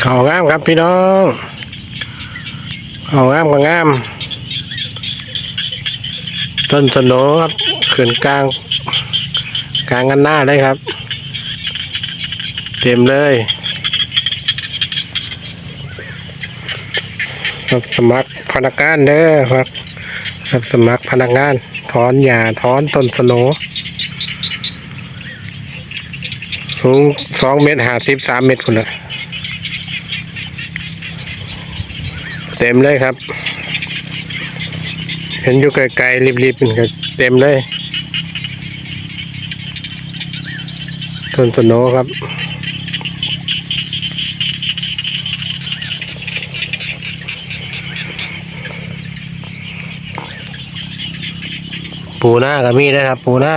เขางามครับพี่น้องเขางามก็งามต้นสโนครับขึ้นกลางกลางกันหน้าได้ครับ เต็มเลยรับสมัครพนักงานเด้อครับรับสมัครพนักงานถอนหญ้าถอนต้นสโนสูงสองเมตรห้าสิบสามเมตรคุณละเต็มเลยครับ เห็นอยู่ไกลๆริบๆมันก็เต็มเลยต้นสโนครับปูหน้าก็มีนะครับ ปูหน้า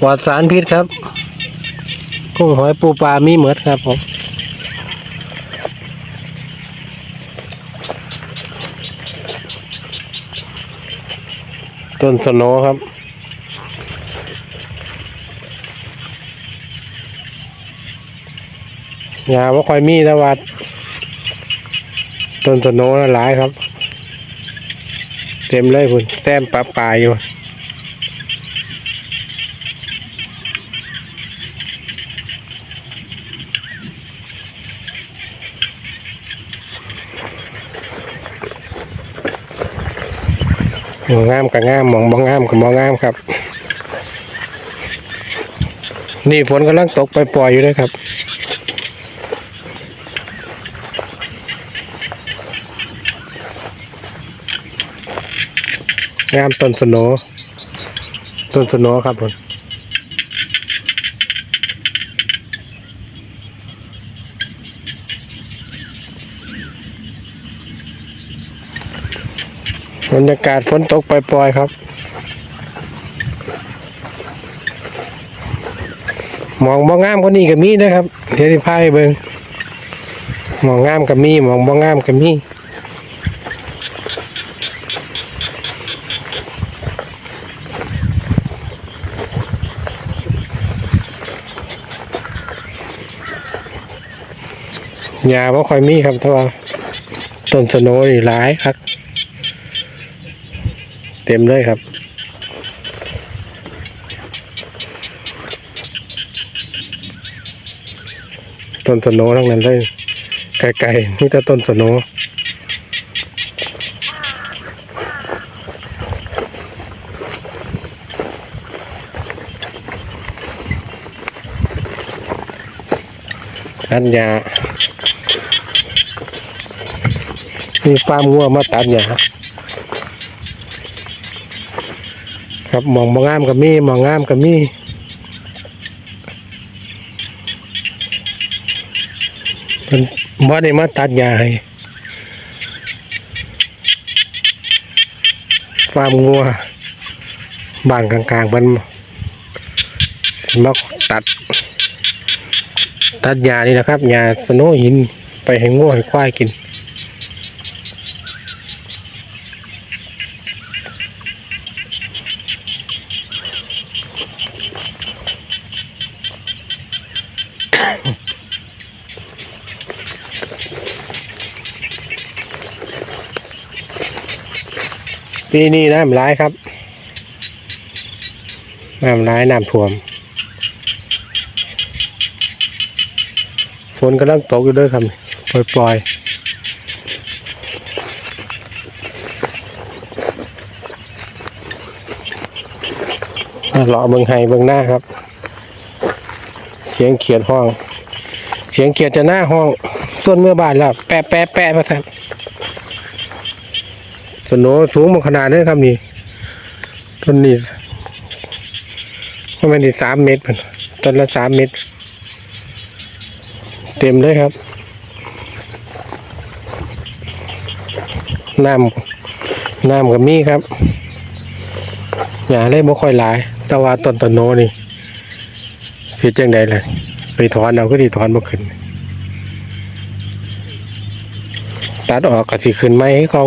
ปลอดสารพิษครับ กุ้งหอยปูปลามีเหมือดครับผม ต้นสโนครับ ยาว่าคอยมีสวัด ต้นสโนน่ะหลายครับ เต็มเลยคุณแซมปลาปลาอยู่ มองงามกับงามมองบองงามกับบ่งงามครับ นี่ฝนกำลังตกไปปล่อยอยู่เลยครับ งามต้นสนโนต้นสนโนครับผม บรรยากาศฝนตกปล่อยๆครับ มองบ่งามก็นี่ก็มีนะครับ เดี๋ยวที่พาไปเบิงมองงามก็มีมองบ่งามก็มียาบ่ค่อยมีครับแต่ว่าต้นสโนนี่หลายครับ เต็มเลยครับ ต้นสโนทั้งนั้นเลยไกลๆนี่แต่ต้นสโนตัดหญ้ามีฟาร์มงัวมาตัดหญ้า ครับมองบางงามกับมีมองงามกับมีเป็นบ่ได้มาตัดหญ้าให้ฟาร์มงัวบ้านกลางๆมันมาตัด ตัดหญ้านี่นะครับหญ้าสโนหินไปให้งัวให้ควายกิน ปีนี้น้ำร้ายครับน้ำร้ายน้ำท่วม ฝนกำลังตกอยู่ด้วยครับปล่อยๆอะเลาะเบิงไห้เบิงหน้าครับ เสียงเขียดห้อง เสียงเขียดจะหน้าห้องต้นเมื่อบานแล้ว แปะแปะแปะมาครับ สโนสูงมันขนาดนี้ครับนี่ต้นนี้ประมาณที่สามเมตรต้นละสามเมตร เต็มเลยครับน้ำน้ำกับมีครับอย่าเล่บ่ค่อยหลาย แต่ว่าต้นตะโนนี่สิจังใดเลยไปถอนเอาก็ดีถอนบ่ขึ้น ตัดออกก็สิขึ้นไหมให้เขา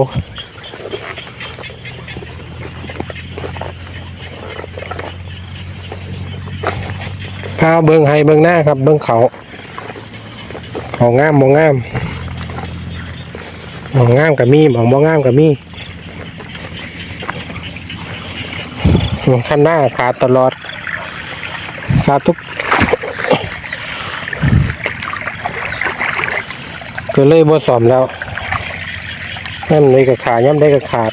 ข้าวเบิงให้เบิงหน้าครับ เบิงเขาเขางามมองงามมองงามกับมีมองมองงามกับมีขั้นหน้าขาดตลอดขาทุกก็เลยบดสอมแล้วย่ำได้กับขาดย่ำได้กับขาด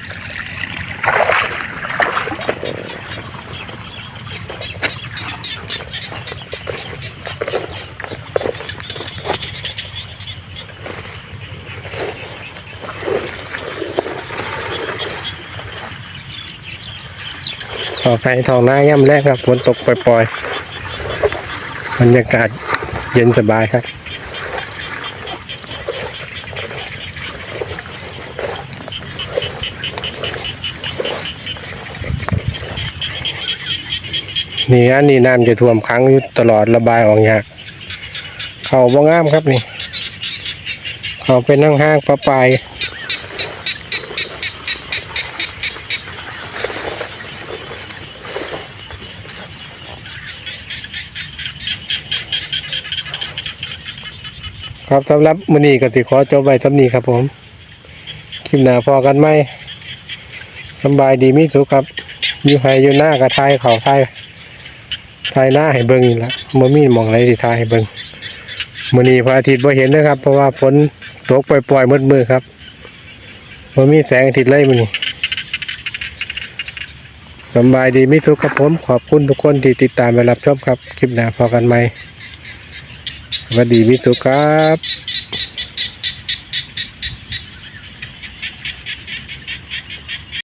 อไปทองหน้าย่ำแรกครับฝนตกปล่อยๆบรรยากาศเย็นสบายครับนี่อันนี้น้ำจะท่วมขังอยู่ตลอดระบายออกยากเขาบ่งามครับนี่ เขาเป็นนั่งห้างปลาปลาย ครับสำหรับมื้อนี้ก็สิขอจบไว้เท่านี้ครับผม คลิปหน้าพอกันไหมสบายดีมีสุขครับ อยู่ไห้อยู่หน้ากระทายเขาทายทายหน้าให้เบิ่งนี่ละบ่มีหมองไหนสิทายให้เบิ่งมื้อนี้พระอาทิตย์บ่เห็นนะครับ เพราะว่าฝนตกปล่อยๆมืดๆครับบ่มีแสงอาทิตย์เลยมื้อนี้สบายดีมิทุกครับผมขอบคุณทุกคนที่ติดตามและรับชมครับ คลิปหน้าพอกันไหม วัสดีวิสุครับ